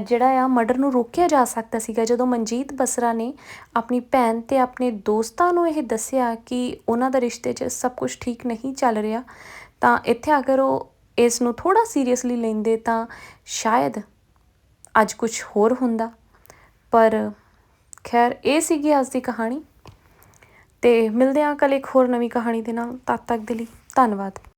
ਜਿਹੜਾ ਆ ਮਰਡਰ ਨੂੰ ਰੋਕਿਆ ਜਾ ਸਕਦਾ ਸੀਗਾ ਜਦੋਂ ਮਨਜੀਤ ਬਸਰਾ ਨੇ ਆਪਣੀ ਭੈਣ ਤੇ ਆਪਣੇ ਦੋਸਤਾਂ ਨੂੰ ਇਹ ਦੱਸਿਆ ਕਿ ਉਹਨਾਂ ਦਾ ਰਿਸ਼ਤੇ 'ਚ ਸਭ ਕੁਝ ਠੀਕ ਨਹੀਂ ਚੱਲ ਰਿਹਾ, ਤਾਂ ਇੱਥੇ ਅਗਰ ਉਹ ਇਸ ਨੂੰ ਥੋੜਾ ਸੀਰੀਅਸਲੀ ਲੈਂਦੇ ਤਾਂ ਸ਼ਾਇਦ ਅੱਜ ਕੁਝ ਹੋਰ ਹੁੰਦਾ। ਪਰ ਖੈਰ, ਇਹ ਸੀਗੀ ਅੱਜ ਦੀ ਕਹਾਣੀ। ਤੇ ਮਿਲਦੇ ਹਾਂ ਕੱਲ ਇੱਕ ਹੋਰ ਨਵੀਂ ਕਹਾਣੀ ਦੇ ਨਾਲ। ਤਦ ਤੱਕ ਦੇ ਲਈ ਧੰਨਵਾਦ।